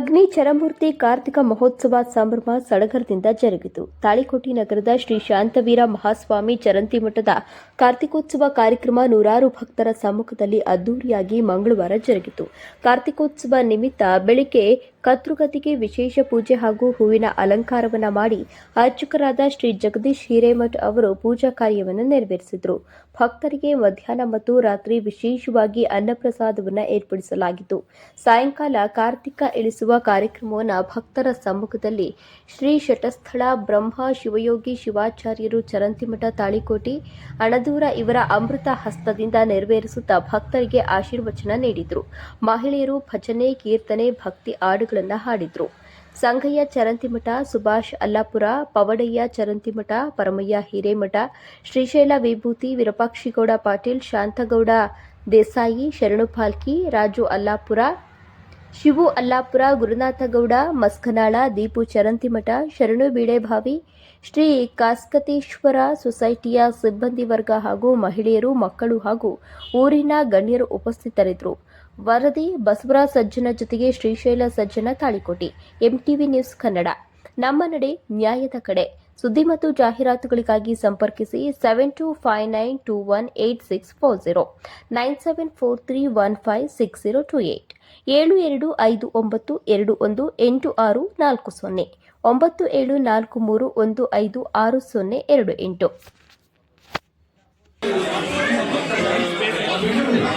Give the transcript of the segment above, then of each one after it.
ಅಗ್ನಿ ಚರಮೂರ್ತಿ ಕಾರ್ತಿಕ ಮಹೋತ್ಸವ ಸಂಭ್ರಮ ಸಡಗರದಿಂದ ಜರುಗಿತು. ತಾಳಿಕೋಟಿ ನಗರದ ಶ್ರೀ ಶಾಂತವೀರ ಮಹಾಸ್ವಾಮಿ ಚರಂತಿ ಮಠದ ಕಾರ್ತಿಕೋತ್ಸವ ಕಾರ್ಯಕ್ರಮ ನೂರಾರು ಭಕ್ತರ ಸಮ್ಮುಖದಲ್ಲಿ ಅದ್ದೂರಿಯಾಗಿ ಮಂಗಳವಾರ ಜರುಗಿತು. ಕಾರ್ತಿಕೋತ್ಸವ ನಿಮಿತ್ತ ಬೆಳಿಗ್ಗೆ ಕತ್ರುಗತಿಗೆ ವಿಶೇಷ ಪೂಜೆ ಹಾಗೂ ಹೂವಿನ ಅಲಂಕಾರವನ್ನ ಮಾಡಿ ಅರ್ಚಕರಾದ ಶ್ರೀ ಜಗದೀಶ್ ಹಿರೇಮಠ್ ಅವರು ಪೂಜಾ ಕಾರ್ಯವನ್ನು ನೆರವೇರಿಸಿದರು. ಭಕ್ತರಿಗೆ ಮಧ್ಯಾಹ್ನ ಮತ್ತು ರಾತ್ರಿ ವಿಶೇಷವಾಗಿ ಅನ್ನಪ್ರಸಾದವನ್ನು ಏರ್ಪಡಿಸಲಾಗಿತ್ತು. ಸಾಯಂಕಾಲ ಕಾರ್ತಿಕ ಇಳಿಸುವ ಕಾರ್ಯಕ್ರಮವನ್ನು ಭಕ್ತರ ಸಮ್ಮುಖದಲ್ಲಿ ಶ್ರೀ ಶಟಸ್ಥಳ ಬ್ರಹ್ಮ ಶಿವಯೋಗಿ ಶಿವಾಚಾರ್ಯರು ಚರಂತಿಮಠ ತಾಳಿಕೋಟಿ ಅಣದೂರ ಇವರ ಅಮೃತ ಹಸ್ತದಿಂದ ನೆರವೇರಿಸುತ್ತಾ ಭಕ್ತರಿಗೆ ಆಶೀರ್ವಚನ ನೀಡಿದರು. ಮಹಿಳೆಯರು ಭಜನೆ, ಕೀರ್ತನೆ, ಭಕ್ತಿ ಹಾಡುಗಳನ್ನು ಹಾಡಿದ್ರು. ಸಂಗಯ್ಯ ಚರಂತಿಮಠ ಸುಭಾಷ್ ಅಲ್ಲಾಪುರ, ಪವಡಯ್ಯ ಚರಂತಿಮಠ ಪರಮಯ್ಯ ಹಿರೇಮಠ, ಶ್ರೀಶೈಲ ವಿಭೂತಿ, ವಿರಪಾಕ್ಷಿಗೌಡ ಪಾಟೀಲ್, ಶಾಂತಗೌಡ ದೇಸಾಯಿ, ಶರಣು ಪಾಲ್ಕಿ, ರಾಜು ಅಲ್ಲಾಪುರ, ಶಿವು ಅಲ್ಲಾಪುರ, ಗುರುನಾಥಗೌಡ, ಮಸ್ಕನಾಳ, ದೀಪು ಚರಂತಿಮಠ ಶರಣು ಬೀಳೆಭಾವಿ, ಶ್ರೀ ಕಾಸ್ಕತೇಶ್ವರ ಸೊಸೈಟಿಯ ಸಿಬ್ಬಂದಿ ವರ್ಗ ಹಾಗೂ ಮಹಿಳೆಯರು, ಮಕ್ಕಳು ಹಾಗೂ ಊರಿನ ಗಣ್ಯರು ಉಪಸ್ಥಿತರಿದ್ದರು. ವರದಿ, ಬಸವರಾಜ್ ಸಜ್ಜನ ಜೊತೆಗೆ ಶ್ರೀಶೈಲ ಸಜ್ಜನ ತಾಳಿಕೋಟಿ. MTV news Kannada. ನಮ್ಮ ನಡೆ ನ್ಯಾಯದ ಕಡೆ. ಸುದ್ದಿ ಮತ್ತು ಜಾಹೀರಾತುಗಳಿಗಾಗಿ ಸಂಪರ್ಕಿಸಿ seven two five nine two one eight six four zero nine seven four three one five six zero two eight, ಏಳು ಎರಡು ಐದು ಒಂಬತ್ತು ಎರಡು ಒಂದು ಎಂಟು ಆರು ನಾಲ್ಕು ಸೊನ್ನೆ, ಒಂಬತ್ತು ಏಳು ನಾಲ್ಕು ಮೂರು ಒಂದು ಐದು ಆರು ಸೊನ್ನೆ ಎರಡು ಎಂಟು.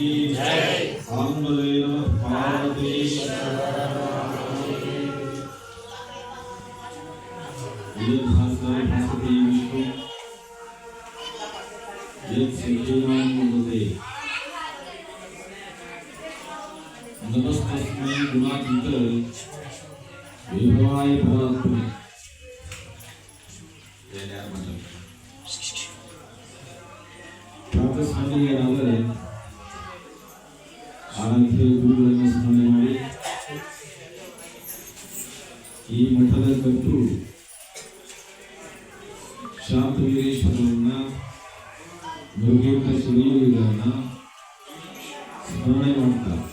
की जय आंबलेन पार्वती यद्भास्कर भासते विष्णु यत्संकेनां मुदते नमस्तस्मै गुणातीत विभवाय परात्मे प्रातः स्मरणीय रामर ದುರ್ಗೇಂದ್ರ ಶಿವಯೋಗಿಗಳನ್ನ ಸ್ಮರಣೆ ಮಾಡ್ತಾರೆ.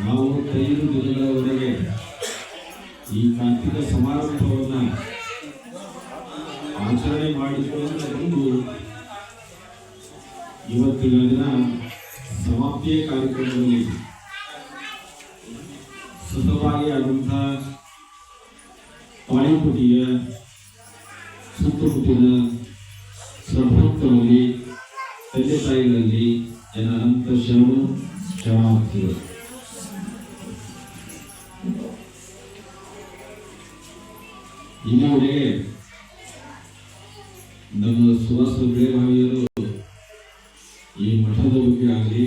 ನಾವು ಐದು ದಿನಗಳವರೆಗೆ ಈ ಕಾರ್ತಿಕ ಸಮಾರಂಭವನ್ನು ಆಚರಣೆ ಮಾಡಿಕೊಂಡು ಬಂದು ಇವತ್ತಿನ ದಿನ ಸಮಾಪ್ತಿಯ ಕಾರ್ಯಕ್ರಮದಲ್ಲಿ ಸತತವಾಗಿ ಆದಂಥ ತಾಳಿಪುಟಿಯ ಸುತ್ತಮುತ್ತಿನ ಸರ್ವೋತ್ತರಲ್ಲಿ ತಂದೆ ತಾಯಿಗಳಲ್ಲಿ ಜನ ಅನಂತ ಶರಣು ಶರಣಾರ್ಥಿಗಳು ಇಲ್ಲಿವರೆಗೆ ನಮ್ಮ ಸುವಾಸ ಬೇರಾಗಿಯರು ಈ ಮಠದ ಬಗ್ಗೆ ಆಗಲಿ,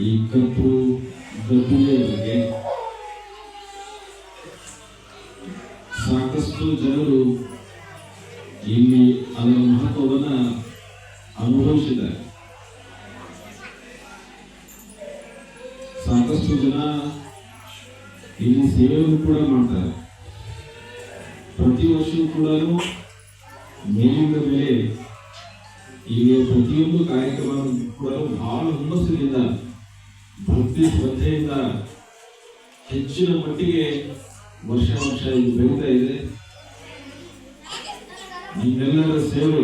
ಈ ಕಪ್ಪು ಗದ್ದುಗೆಯ ಸಾಕಷ್ಟು ಜನ ಇಲ್ಲಿ ಸೇವೆಯನ್ನು ಕೂಡ ಮಾಡ್ತಾರೆ. ಪ್ರತಿ ವರ್ಷವೂ ಕೂಡ ಮೇಲಿಂದ ಮೇಲೆ ಈಗ ಪ್ರತಿಯೊಂದು ಕಾರ್ಯಕ್ರಮ ಕೂಡ ಬಹಳ ಹುಮ್ಮಸ್ಸಿನಿಂದ, ಭಕ್ತಿ ಶ್ರದ್ಧೆಯಿಂದ ಹೆಚ್ಚಿನ ಮಟ್ಟಿಗೆ ವರ್ಷ ವರ್ಷ ಇದು ಬೆಳೀತಾ ಇದೆ. ನಿಮ್ಮೆಲ್ಲರ ಸೇವೆ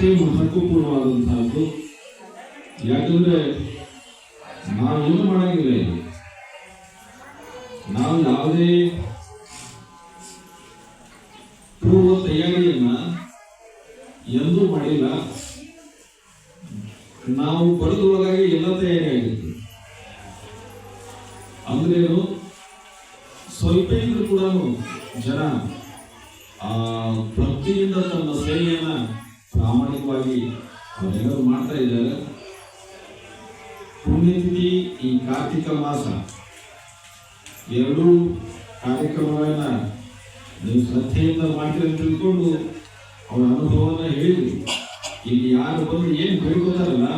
ಅಷ್ಟೇ ಮಹತ್ವಪೂರ್ಣವಾದಂತಹದ್ದು. ಯಾಕಂದ್ರೆ ಏನು ಮಾಡಂಗಿಲ್ಲ ನಾವು ಯಾವುದೇ ಪೂರ್ವ ತಯಾರಿಯನ್ನ ಎಂದೂ ಮಾಡಿಲ್ಲ. ನಾವು ಬರೋದ್ರೊಳಗಾಗಿ ಎಲ್ಲ ತಯಾರಿ ಆಗಿತ್ತು ಅಂದ್ರೇನು ಸ್ವಲ್ಪ ಇದ್ರೂ ಕೂಡ ಜನ ಆ ಭಕ್ತಿಯಿಂದ ತನ್ನ ಸೇವೆಯನ್ನ ಪ್ರಾಮಾಣಿಕವಾಗಿ ಅವರೆಲ್ಲರೂ ಮಾಡ್ತಾ ಇದ್ದಾರೆ. ಪುಣ್ಯತಿಥಿ ಈ ಕಾರ್ತಿಕ ಮಾಸ. ಎರಡೂ ಕಾರ್ಯಕ್ರಮಗಳನ್ನು ನೀವು ಶ್ರದ್ಧೆಯಿಂದ ಮಾಡ್ತೀರಿ ಅಂತ ತಿಳ್ಕೊಂಡು ಅವರ ಅನುಭವವನ್ನು ಹೇಳಿದ್ರು. ಇಲ್ಲಿ ಯಾರು ಬಂದು ಏನು ಬೇಡ್ಕೋತಾರಲ್ಲ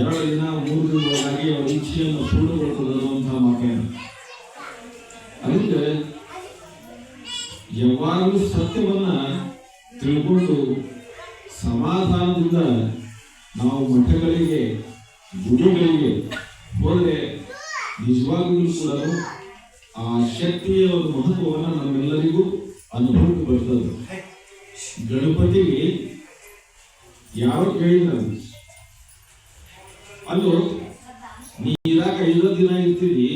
ಎರಡು ದಿನ, ಮೂರು ದಿನದೊಳಗಾಗಿ ಅವರ ಇಚ್ಛೆಯನ್ನು ಪೂರ್ಣಗೊಳಿಸೋದು ಅನ್ನುವಂತಹ ಮಾತೇನು. ಅದಕ್ಕೆ ಯಾವಾಗಲೂ ಸತ್ಯವನ್ನ ತಿಳ್ಕೊಂಡು ಸಮಾಧಾನದಿಂದ ನಾವು ಮಠಗಳಿಗೆ, ಗುಡಿಗಳಿಗೆ ಹೋದರೆ ನಿಜವಾಗಿಯೂ ಕೂಡ ಆ ಶಕ್ತಿಯ ಒಂದು ಮಹತ್ವವನ್ನು ನಮ್ಮೆಲ್ಲರಿಗೂ ಅನುಭವಕ್ಕೆ ಬರ್ತದೆ. ಗಣಪತಿ ಯಾರು ಕೇಳಿದ್ರು? ಅಲ್ಲೋ, ನೀರಾಗ ಐದು ದಿನ ಇರ್ತೀರಿ,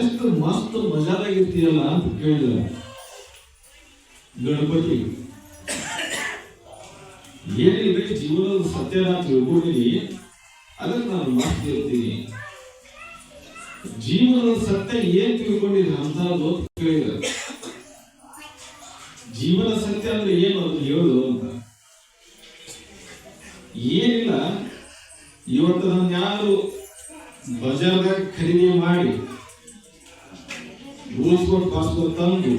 ಎಷ್ಟು ಮಸ್ತ್ ಮಜಾದಾಗಿರ್ತೀಯಲ್ಲ ಅಂತ ಕೇಳಿದ ಗಣಪತಿ ಏನಿಲ್ರಿ ಜೀವನದ ಸತ್ಯ ನಾನು ತಿಳ್ಕೊಂಡಿನಿ ಅದನ್ನು ನಾನು ಮಾತು ಜೀವನದ ಸತ್ಯ ಏನ್ ತಿಳ್ಕೊಂಡಿದ್ರೆ ಅಂತ ಕೇಳಿದ ಜೀವನ ಸತ್ಯ ಅಂದ್ರೆ ಏನು ಅದು ಹೇಳುದು ಅಂತ. ಏನಿಲ್ಲ, ಇವತ್ತು ನನ್ನ ಯಾರು ಬಜಾರ್ದಾಗ ಖರೀದಿ ಮಾಡಿ ರೂಲ್ಸ್ಕೊಟ್ ಪಾಸ್ಕೊಟ್ ತಂದು,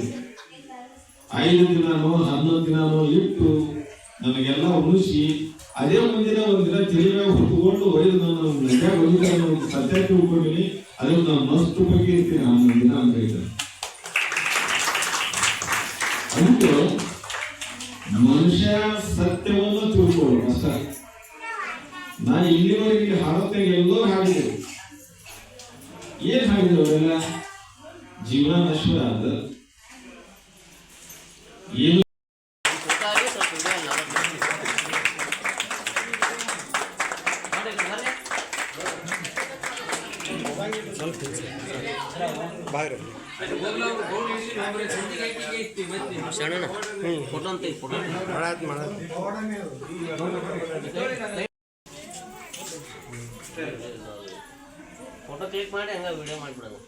ಐದು ದಿನಾನೋ, ಹನ್ನೊಂದು ದಿನಾನೋ ಇಟ್ಟು ನನಗೆಲ್ಲ ಉಳಿಸಿ ಅದೇ ಮುಂದಿನ ಒಂದಿನ ತಿಳಿಯ ಹುಟ್ಟುಕೊಂಡು ಒಯ್ದು ನಾನು ನೆಟ್ಟಾಗ ಒಯ್ದು ನಾನು ಸತ್ಯ ತಿಳ್ಕೊಂಡಿನಿ ಅದನ್ನು ನಾನು ಮಸ್ತ್ ಬಗ್ಗೆ ಇರ್ತೀನಿ ಹನ್ನೊಂದು ದಿನ ಅಂತ ಹೇಳ್ತಾರೆ. ಅದಕ್ಕೆ ಮನುಷ್ಯ ಸತ್ಯವನ್ನು ತಿಳ್ಕೊಳ್ಳೋಣ ಅಷ್ಟ ನಾನು ಇಲ್ಲಿವರೆಗೆ ಇಲ್ಲಿ ಎಲ್ಲರೂ ಎಲ್ಲೋ ಹಾಡಿದೆ. ಏನ್ ಹಾಡಿದ್ರು ಅವರೆಲ್ಲ? ಜೀವನ ನಶ್ವರ ಅದ ಫೋಟೋ ಅಂತ ಫೋಟೋ ಕ್ಲಿಕ್ ಮಾಡಿ ಹಂಗ ವಿಡಿಯೋ ಮಾಡಿಬಿಡೋದು.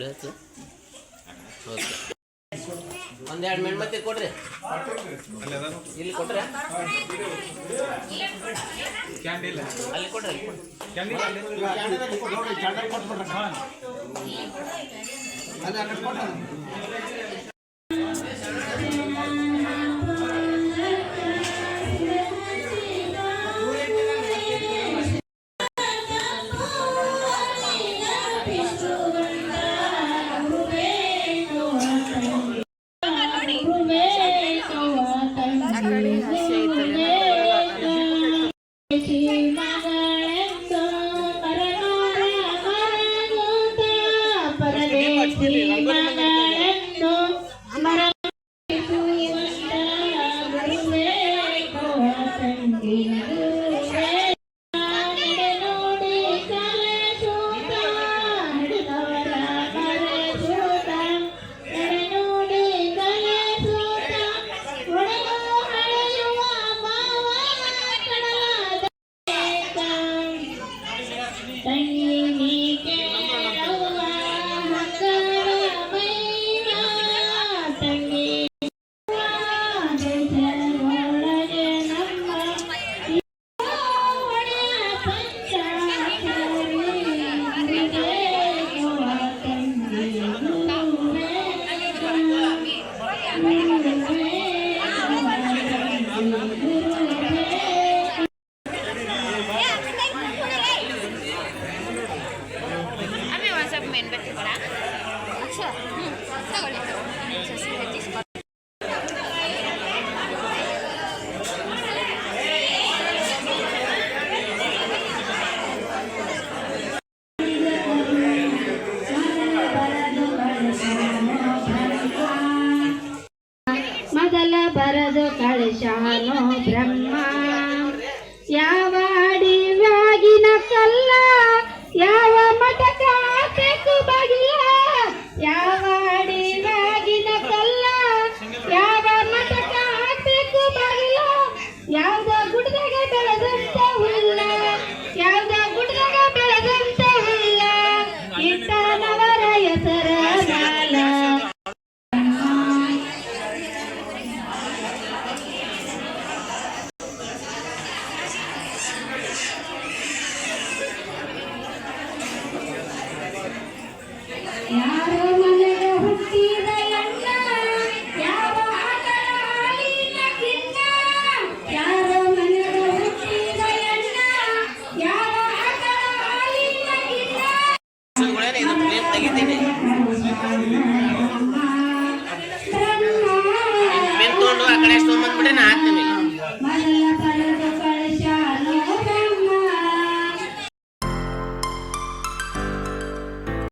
ಆಯ್ತು ಓಕೆ. ಒಂದೆರಡು ಮೆಣ್ಮತ್ತಿ ಕೊಡ್ರಿ. ಇಲ್ಲಿ ಕೊಟ್ರೆ? ಅಲ್ಲಿ ಕೊಡ್ರಿ ಅಲ್ಲಿ